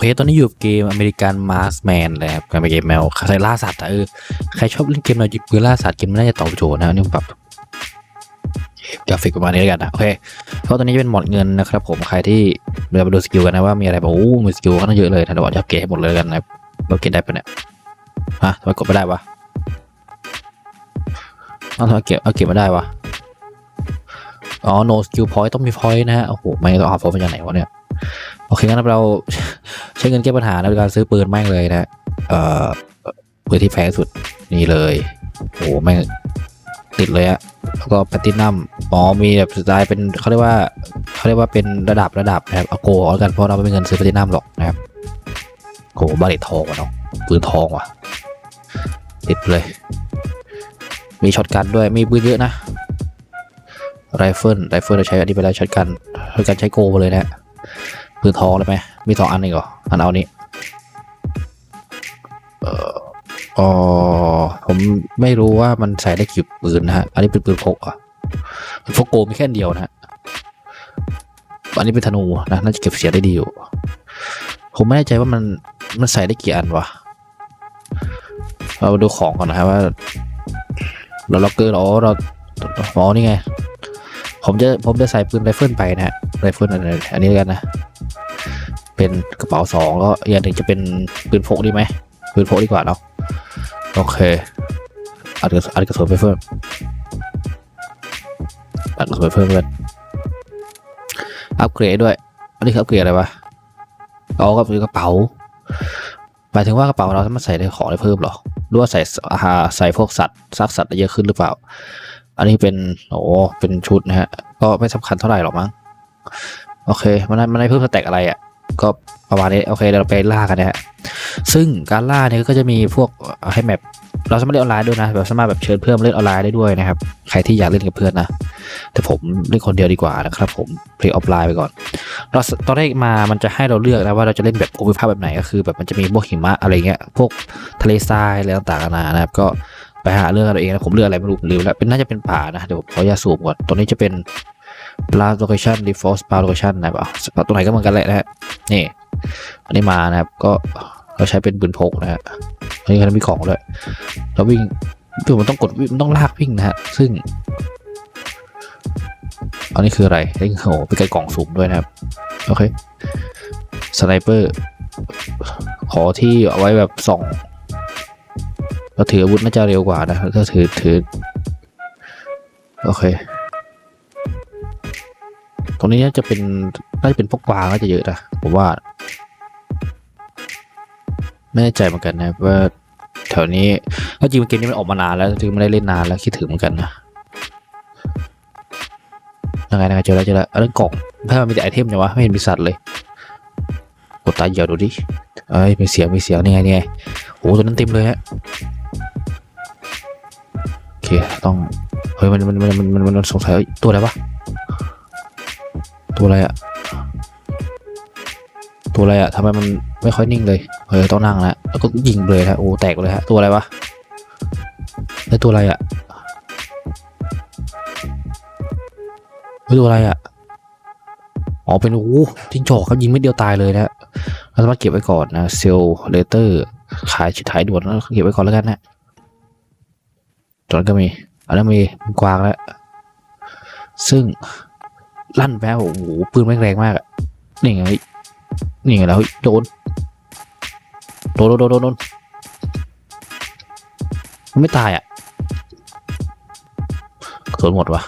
เค ตอนนี้อยู่กับเกมอเมริกันมาร์สแมนเลยครับการเป็นเกมแมวใครล่าสัตว์อะเออ ใครชอบเล่นเกมแนวยิงปืนล่าสัตว์เกมน่าจะตอบโจทย์นะนี่ผมปรับกราฟิกประมาณนี้แล้วกันนะโอเคเพราะตอนนี้จะเป็นหมดเงินนะครับผมใครที่เราไปดูสกิลกันนะว่ามีอะไรบ้างโอ้มีสกิลก็ต้องเยอะเลยนะเดี๋ยวผมจะเก็บให้หมดเลยกันนะเราเก็บได้ปะเนี่ยฮะทำไมกดไม่ได้วะเอาทำไมเก็บเอาเก็บไม่ได้วะอ๋อ no skill point ต้องมี point นะฮะโอ้โหไม่ต้องเอา point มาจากไหนวะเนี่ย โอเคงั้นเราใช้เงินแก้ปัญหาในการซื้อปืนแม่งเลยนะเอ่อปืนที่แพงสุดนี่เลยโอ้โหแม่งติดเลยอะแล้วก็แพตตินัมอ๋อมีแบบสไตล์เป็นเขาเรียกว่าเขาเรียกว่าเป็นระดับระดับนะครับเอาโกเอาแล้วกันเพราะเราไม่มีเงินซื้อแพตตินัมหรอกนะครับโอ้โหบาเลตทองว่ะเนาะปืนทองว่ะ ติดเลย มีช็อตกันด้วยมีปืนเยอะนะไรเฟิลไรเฟิลเราใช้อันนี้ไปแล้วช็อตกันช็อตกันใช้โกไปเลยนะ ปืนทองเลยไหมมีสองอันเองเหรออันเอานี้เอ่ออ๋อผมไม่รู้ว่ามันใส่ได้กี่ปืนนะฮะ อันนี้เป็นปืนพกอะปืนพกโกมีแค่เดียวนะฮะอันนี้เป็นธนูนะน่าจะเก็บเสียได้ดีอยู่ ผมไม่แน่ใจว่ามันมันใส่ได้กี่อันวะเราดูของก่อนนะครับว่าเราล็อกเกอร์เราเราอ๋อนี่ไง ผมจะผมจะใส่ปืนไรเฟิลไปนะฮะไรเฟิลอันนี้อันนี้กันนะ เป็นกระเป๋าสองแล้วอย่างหนึ่งจะเป็นปืนพกดีไหมปืนพกดีกว่าเนาะโอเคอัดกระอัดกระสุนไปเพิ่มอัดกระสุนไปเพิ่มเพื่อนอัปเกรดด้วยอันนี้คืออัปเกรดอะไรวะอ๋อก็คือกระเป๋าหมายถึงว่ากระเป๋าเราสามารถใส่ได้ของได้เพิ่มหรอหรือว่าใส่อาหารใส่พวกสัตว์ซักสัตว์ได้เยอะขึ้นหรือเปล่า อันนี้เป็นโอ้เป็นชุดนะฮะก็ไม่สำคัญเท่าไหร่หรอกมั้งโอเค มันไมันได้เพิ่มสแต็กอะไรอะ ก็ประมาณนี้โอเคเดี๋ยวเราไปล่ากันนะฮะซึ่งการล่าเนี่ยก็จะมีพวกให้แมปเราสามารถเล่นออนไลน์ด้วยนะแบบสามารถแบบเชิญเพื่อนเล่นออนไลน์ได้ด้วยนะครับใครที่อยากเล่นกับเพื่อนนะแต่ผมเล่นคนเดียวดีกว่านะครับผมเพลย์ออฟไลน์ไปก่อนเราตอนแรกมามันจะให้เราเลือกนะว่าเราจะเล่นแบบภูมิภาคแบบไหนก็คือ แบบมันจะมีพวกหิมะอะไรเงี้ยพวกทะเลทรายอะไรต่างๆนานานะครับ ก็ไปหาเลือกเอาเองนะผมเลือกอะไรไม่รู้ลืมแล้วเป็นน่าจะเป็นป่านะเดี๋ยวผมขออยาสูบก่อนตัวนี้จะเป็น blast location default blast location นะครับเอาตัวไหนก็เหมือนกันแหละนะฮะนี่อันนี้มานะครับก็เราใช้เป็นปืนพกนะฮะอันนี้ก็มีของด้วยเราวิ่งคือมันต้องกดวิ่งมันต้องลากวิ่งนะฮะซึ่ง อันนี้คืออะไรไอ้โหเป็นไกลกล่องสุ่มด้วยนะครับโอเคสไนเปอร์ขอที่เอาไว้แบบส่องเราถืออาวุธน่าจะเร็วกว่านะถ้าถือถือโอเค ตรงนี้น่าจะเป็นน่าจะเป็นพวกกวางน่าจะเยอะนะผมว่า ไม่แน่ใจเหมือนกันนะว่าแถวนี้ก็จริงเกมนี้มันออกมานานแล้วถึงไม่ได้เล่นนานแล้วคิดถึงเหมือนกันนะยังไงยังไงเจอแล้วเจอแล้วอันนั้นกล่องถ้ามันมีแต่ไอเทมเนี่ยวะไม่เห็นมีสัตว์เลยกดตาเหยียวดูดิเอ้ยมีเสียงมีเสียงนี่ไงนี่ไงโอ้ตัวนั้นเต็มเลยฮะโอเคต้องเฮ้ยมันมันมันมันมันสงสัยเอ้ยตัวอะไรวะ ตัวอะไรอะตัวอะไรอะทำไมมันไม่ค่อยนิ่งเลยเฮ้ยต้องนั่งแล้วแล้วก็ยิงเลยฮะโอ้แตกเลยฮะตัวอะไรวะแล้วตัวอะไรอะเฮ้ยตัวอะไรอะอ๋อเป็นโอ้จิ้งจอกครับยิงไม่เดียวตายเลยนะฮะเราสามารถเก็บไว้ก่อนนะเซลเลเตอร์ ขายชิดท้ายด่วนแล้วเก็บไว้ก่อนแล้วกันนะตอนนั้นก็มีอันนั้นมีกวางแล้วซึ่ง ลั่นแป๊บโอ้โหปืนแม่งแรงมากอะนี่ไงนี่ไงแล้วโดนโดนโดนโดนโดนมันไม่ตายอะกระสุนหมดวะ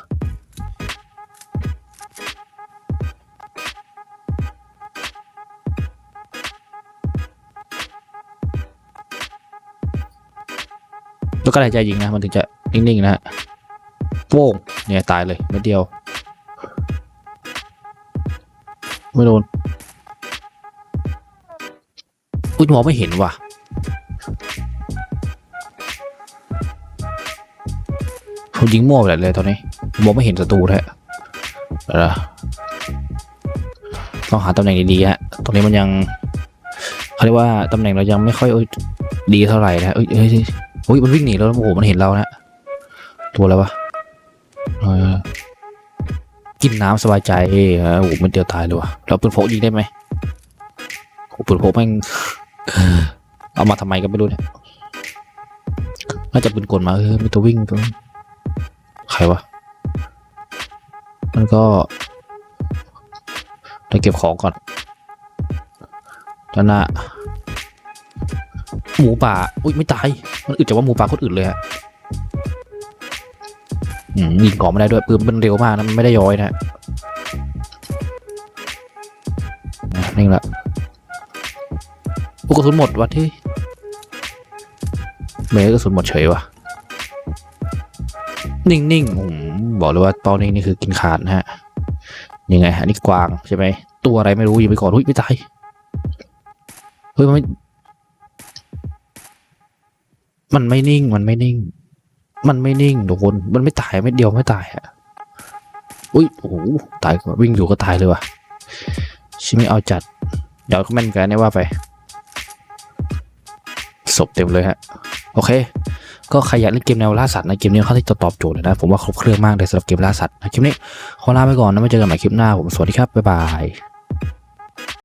แล้วก็หายใจยิงนะมันถึงจะนิ่งๆนะฮะโป้งเนี่ยตายเลยไม่เดียว ไม่โดนอุ้ยมองไม่เห็นว่ะ ผมยิงมั่วไปเลยตอนนี้ มองไม่เห็นศัตรูแท้เดี๋ยวนะต้องหาตำแหน่งดีๆฮะ ตรงนี้มันยังเขาเรียกว่าตำแหน่งเรายังไม่ค่อยดีเท่าไหร่นะเอ้ยเอ้ยโอ้ยมันวิ่งหนีแล้วโอ้โหมันเห็นเรานะตัวอะไรวะเออ กินน้ำสบายใจฮะโอ้โหมันเดียวตายเลยวะเราเป็นโฟกยิงได้ไหมโอ้ปืนพกแม่งเอามาทำไมก็ไม่รู้เนี่ยน่าจะปืนกลมาเออมีตัววิ่งตัวใครวะมันก็เดี๋ยวเก็บของก่อนด้านน้าหมูป่า อุ้ยไม่ตาย มันอึดจากว่าหมูป่าโคนอื่นเลยฮะ ยิงเกาะไม่ได้ด้วยปืนมันเร็วมากนะมันไม่ได้ย้อยนะนะนิ่งละอุกระสุนหมดวะที่เมย์กระสุนหมดเฉยวะนิ่งๆผมบอกเลยว่าเป้านิ่งนี่คือกินขาดนะฮะยังไงอันนี้กวางใช่ไหมตัวอะไรไม่รู้ยิงไปก่อนอุ้ยไม่ตายเฮ้ยมันไม่มันไม่นิ่งมันไม่นิ่ง มันไม่นิ่งทุกคน มันไม่ตายไม่เดียวไม่ตายอะอุ้ยโอ้โหตายวิ่งอยู่ก็ตายเลยว่ะชิม่เอาจัด เดี๋ยวเขาแม่นกันเนี่ว่าไปศพเต็มเลยฮะ โอเค ก็ใครอยากเล่นเกมแนวล่าสัตว์นะเกมนี้เขาที่จะตอบโจทย์เลยนะ ผมว่าครบเครื่องมากเลยสำหรับเกมล่าสัตว์นะคลิปนี้ขอลาไปก่อนนะไม่เจอกันใหม่คลิปหน้าผมสวัสดีครับบ๊ายบาย